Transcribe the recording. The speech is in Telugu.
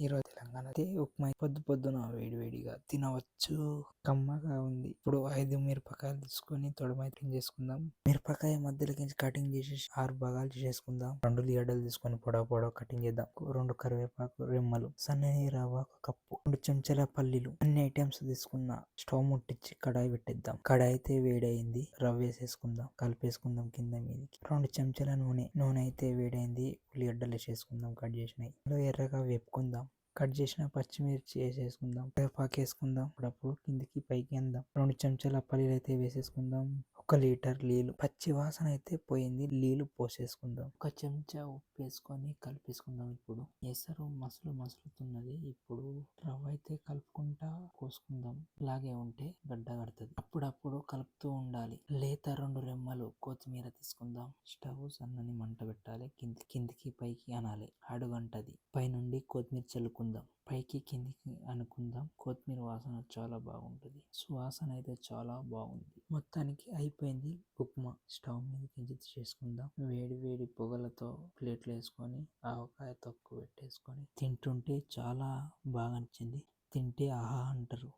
ఈరోజు తెలంగాణ అయితే ఉప్మా పొద్దు పొద్దున వేడి వేడిగా తినవచ్చు. కమ్మగా ఉంది. ఇప్పుడు ఐదు మిరపకాయలు తీసుకొని తొడిమ చేసుకుందాం. మిరపకాయ మధ్యలోకి కటింగ్ చేసి ఆరు భాగాలు చేసుకుందాం. రెండు ఉల్లిగడ్డలు తీసుకొని పొడవు పొడవు కటింగ్ చేద్దాం. రెండు కరివేపాకు రెమ్మలు సన్నని రవ్వ ఒక కప్పు రెండు చెంచాల పల్లీలు అన్ని ఐటమ్స్ తీసుకున్న స్టవ్ ముట్టించి కడాయి పెట్టేద్దాం. కడాయి అయితే వేడైంది రవ్వ వేసేసుకుందాం. కలిపేసుకుందాం కింద మీదకి. రెండు చెంచాల నూనె. నూనె అయితే వేడైంది ఉల్లిగడ్డలు వేసేసుకుందాం కట్ చేసినాయి. ఎర్రగా వేపుకుందాం. కట్ చేసిన పచ్చిమిర్చి వేసేసుకుందాం. కరివేపాకు వేసుకుందాం. అప్పుడప్పుడు కిందికి పైకి అందాం. రెండు చెంచాల పల్లీలు అయితే వేసేసుకుందాం. ఒక లీటర్ నీళ్ళు. పచ్చి వాసన అయితే పోయింది. నీళ్ళు పోసేసుకుందాం. ఒక చెంచా ఉప్పు వేసుకొని కలిపేసుకుందాం ఇప్పుడు. ఎసరు మసలు మసులుతున్నది. ఇప్పుడు రవ్వ అయితే కలుపుకుంటా పోసుకుందాం ఇలాగే ఉంటే గడ్డ కడుతుంది. అప్పుడప్పుడు కలుపుతూ ఉండాలి. లేత రెండు రెమ్మలు కొత్తిమీర తీసుకుందాం. స్టవ్ సన్నని మంట పెట్టాలి. కింది కిందికి పైకి అనాలి. అడుగంటది. పైనుండి కొత్తిమీర చల్లుకుందాం. పైకి కిందికి అనుకుందాం. కొత్తిమీర వాసన చాలా బాగుంటుంది. సువాసన అయితే చాలా బాగుంది. మొత్తానికి అయిపోయింది ఉప్మా. స్టవ్ మీద కించి చేసుకుందాం. వేడి వేడి పొగలతో ప్లేట్లు వేసుకొని ఆవకాయ తొక్కు పెట్టేసుకొని తింటుంటే చాలా బాగా నచ్చింది తింటే ఆహా అంటారు.